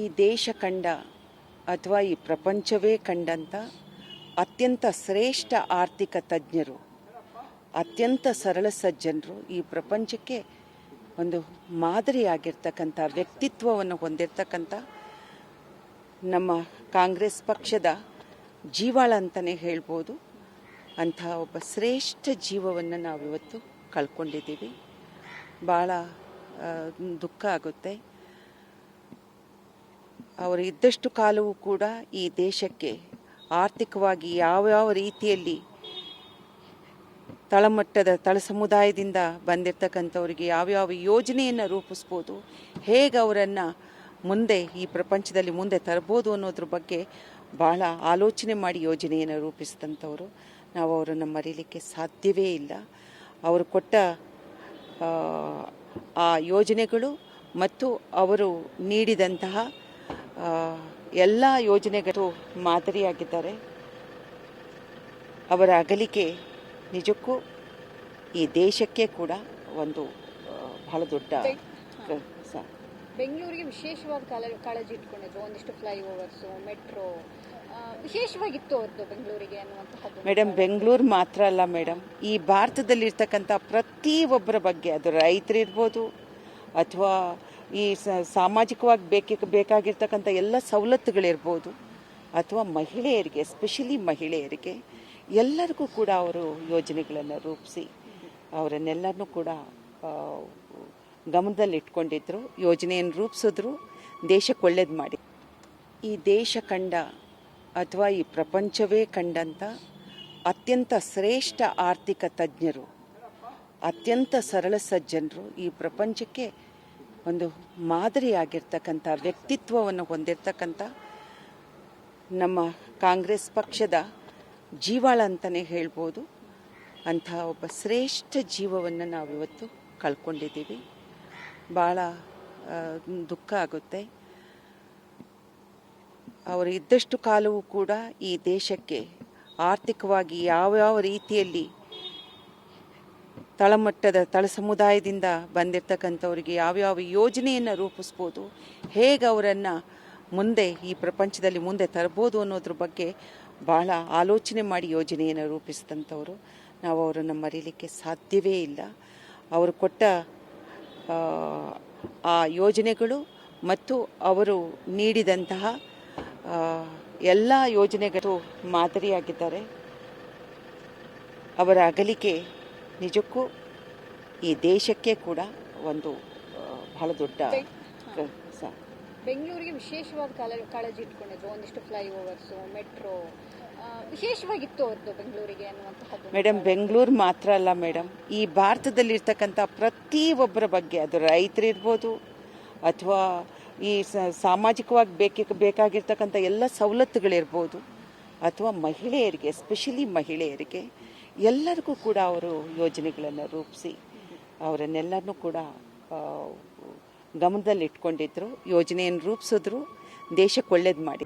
ಈ ದೇಶ ಕಂಡ ಅಥವಾ ಈ ಪ್ರಪಂಚವೇ ಕಂಡಂಥ ಅತ್ಯಂತ ಶ್ರೇಷ್ಠ ಆರ್ಥಿಕ ತಜ್ಞರು, ಅತ್ಯಂತ ಸರಳ ಸಜ್ಜನರು ಈ ಪ್ರಪಂಚಕ್ಕೆ ಒಂದು ಮಾದರಿಯಾಗಿರ್ತಕ್ಕಂಥ ವ್ಯಕ್ತಿತ್ವವನ್ನು ಹೊಂದಿರತಕ್ಕಂಥ ನಮ್ಮ ಕಾಂಗ್ರೆಸ್ ಪಕ್ಷದ ಜೀವಾಳ ಅಂತಲೇ ಹೇಳ್ಬೋದು. ಅಂತಹ ಒಬ್ಬ ಶ್ರೇಷ್ಠ ಜೀವವನ್ನು ನಾವಿವತ್ತು ಕಳ್ಕೊಂಡಿದ್ದೀವಿ. ಭಾಳ ದುಃಖ ಆಗುತ್ತೆ. ಅವರು ಇದ್ದಷ್ಟು ಕಾಲವೂ ಕೂಡ ಈ ದೇಶಕ್ಕೆ ಆರ್ಥಿಕವಾಗಿ ಯಾವ ಯಾವ ರೀತಿಯಲ್ಲಿ ತಳಮಟ್ಟದ ತಳ ಸಮುದಾಯದಿಂದ ಬಂದಿರತಕ್ಕಂಥವ್ರಿಗೆ ಯಾವ್ಯಾವ ಯೋಜನೆಯನ್ನು ರೂಪಿಸ್ಬೋದು ಹೇಗೆ ಅವರನ್ನು ಮುಂದೆ ಈ ಪ್ರಪಂಚದಲ್ಲಿ ಮುಂದೆ ತರ್ಬೋದು ಅನ್ನೋದ್ರ ಬಗ್ಗೆ ಭಾಳ ಆಲೋಚನೆ ಮಾಡಿ ಯೋಜನೆಯನ್ನು ರೂಪಿಸಿದಂಥವರು. ನಾವು ಅವರನ್ನು ಮರೀಲಿಕ್ಕೆ ಸಾಧ್ಯವೇ ಇಲ್ಲ. ಅವರು ಕೊಟ್ಟ ಆ, ಯೋಜನೆಗಳು ಮತ್ತು ಅವರು ನೀಡಿದಂತಹ ಎಲ್ಲ ಯೋಜನೆಗಳು ಮಾದರಿಯಾಗಿದ್ದಾರೆ. ಅವರ ಅಗಲಿಕೆ ನಿಜಕ್ಕೂ ಈ ದೇಶಕ್ಕೆ ಕೂಡ ಒಂದು ಬಹಳ ದೊಡ್ಡ ಬೆಂಗಳೂರಿಗೆ ವಿಶೇಷವಾದ ಕಾಳಜಿ ಇಟ್ಕೊಂಡಿದ್ರು. ಒಂದಿಷ್ಟು ಫ್ಲೈಓವರ್ಸು ಮೆಟ್ರೋ ವಿಶೇಷವಾಗಿತ್ತು ಅವ್ರದ್ದು ಬೆಂಗಳೂರಿಗೆ ಅನ್ನುವಂತಹ ಮೇಡಮ್ ಬೆಂಗಳೂರು ಮಾತ್ರ ಅಲ್ಲ ಮೇಡಮ್ ಈ ಭಾರತದಲ್ಲಿರ್ತಕ್ಕಂಥ ಪ್ರತಿ ಒಬ್ಬರ ಬಗ್ಗೆ ಅದು ರೈತರಿರ್ಬೋದು ಅಥವಾ ಈ ಸಾಮಾಜಿಕವಾಗಿ ಬೇಕಿ, ಬೇಕಾಗಿರ್ತಕ್ಕಂಥ ಎಲ್ಲ ಸವಲತ್ತುಗಳಿರ್ಬೋದು. ಅಥವಾ ಮಹಿಳೆಯರಿಗೆ ಎಸ್ಪೆಷಲಿ ಮಹಿಳೆಯರಿಗೆ, ಎಲ್ಲರಿಗೂ ಕೂಡ ಅವರು ಯೋಜನೆಗಳನ್ನು ರೂಪಿಸಿ ಅವರನ್ನೆಲ್ಲರನ್ನೂ ಕೂಡ ಗಮನದಲ್ಲಿಟ್ಕೊಂಡಿದ್ರು ಗಮನದಲ್ಲಿ ಇಟ್ಕೊಂಡಿದ್ರು ಯೋಜನೆಯನ್ನು ರೂಪಿಸಿದ್ರು, ದೇಶಕ್ಕೆ ಒಳ್ಳೇದು ಮಾಡಿ. ಈ ದೇಶ ಕಂಡ ಅಥವಾ ಈ ಪ್ರಪಂಚವೇ ಕಂಡಂಥ ಅತ್ಯಂತ ಶ್ರೇಷ್ಠ ಆರ್ಥಿಕ ತಜ್ಞರು ಅತ್ಯಂತ ಸರಳ ಸಜ್ಜನರು ಈ ಪ್ರಪಂಚಕ್ಕೆ ಒಂದು ಮಾದರಿಯಾಗಿರ್ತಕ್ಕಂಥ ವ್ಯಕ್ತಿತ್ವವನ್ನು ಹೊಂದಿರತಕ್ಕಂಥ ನಮ್ಮ ಕಾಂಗ್ರೆಸ್ ಪಕ್ಷದ ಜೀವಾಳ ಅಂತಲೇ ಹೇಳ್ಬೋದು. ಅಂತಹ ಒಬ್ಬ ಶ್ರೇಷ್ಠ ಜೀವವನ್ನು ನಾವಿವತ್ತು ಕಳ್ಕೊಂಡಿದ್ದೀವಿ. ಭಾಳ ದುಃಖ ಆಗುತ್ತೆ. ಅವರು ಇದ್ದಷ್ಟು ಕಾಲವೂ ಕೂಡ ಈ ದೇಶಕ್ಕೆ ಆರ್ಥಿಕವಾಗಿ ಯಾವ್ಯಾವ ರೀತಿಯಲ್ಲಿ ತಳಮಟ್ಟದ ತಳ ಸಮುದಾಯದಿಂದ ಬಂದಿರತಕ್ಕಂಥವ್ರಿಗೆ ಯಾವ್ಯಾವ ಯೋಜನೆಯನ್ನು ರೂಪಿಸ್ಬೋದು ಹೇಗೆ ಅವರನ್ನು ಮುಂದೆ ಈ ಪ್ರಪಂಚದಲ್ಲಿ ಮುಂದೆ ತರ್ಬೋದು ಅನ್ನೋದ್ರ ಬಗ್ಗೆ ಭಾಳ ಆಲೋಚನೆ ಮಾಡಿ ಯೋಜನೆಯನ್ನು ರೂಪಿಸಿದಂಥವರು. ನಾವು ಅವರನ್ನು ಮರೀಲಿಕ್ಕೆ ಸಾಧ್ಯವೇ ಇಲ್ಲ. ಅವರು ಕೊಟ್ಟ ಆ, ಯೋಜನೆಗಳು ಮತ್ತು ಅವರು ನೀಡಿದಂತಹ ಎಲ್ಲ ಯೋಜನೆಗಳು ಮಾದರಿಯಾಗಿದ್ದಾರೆ. ಅವರ ಅಗಲಿಕೆ ನಿಜಕ್ಕೂ ಈ ದೇಶಕ್ಕೆ ಕೂಡ ಒಂದು ಬಹಳ ದೊಡ್ಡ ಬೆಂಗಳೂರಿಗೆ ವಿಶೇಷವಾದ ಕಾಳಜಿ ಇಟ್ಕೊಂಡಿದ್ರು. ಒಂದಿಷ್ಟು ಫ್ಲೈಓವರ್ಸು ಮೆಟ್ರೋ ವಿಶೇಷವಾಗಿತ್ತು ಅವ್ರದ್ದು ಬೆಂಗಳೂರಿಗೆ ಅನ್ನುವಂತಹ ಮೇಡಮ್ ಬೆಂಗಳೂರು ಮಾತ್ರ ಅಲ್ಲ ಮೇಡಮ್ ಈ ಭಾರತದಲ್ಲಿರ್ತಕ್ಕಂಥ ಪ್ರತಿ ಒಬ್ಬರ ಬಗ್ಗೆ ಅದು ರೈತರಿರ್ಬೋದು ಅಥವಾ ಈ ಸಾಮಾಜಿಕವಾಗಿ ಬೇಕ ಬೇಕಾಗಿರ್ತಕ್ಕಂಥ ಎಲ್ಲ ಸವಲತ್ತುಗಳಿರ್ಬೋದು ಅಥವಾ ಮಹಿಳೆಯರಿಗೆ ಎಸ್ಪೆಷಲಿ ಮಹಿಳೆಯರಿಗೆ ಎಲ್ಲರಿಗೂ ಕೂಡ ಅವರು ಯೋಜನೆಗಳನ್ನು ರೂಪಿಸಿ ಅವರನ್ನೆಲ್ಲರನ್ನೂ ಕೂಡ ಗಮನದಲ್ಲಿ ಇಟ್ಕೊಂಡಿದ್ರು ಯೋಜನೆಯನ್ನು ರೂಪಿಸಿದ್ರು ದೇಶಕ್ಕೆ ಒಳ್ಳೇದು ಮಾಡಿ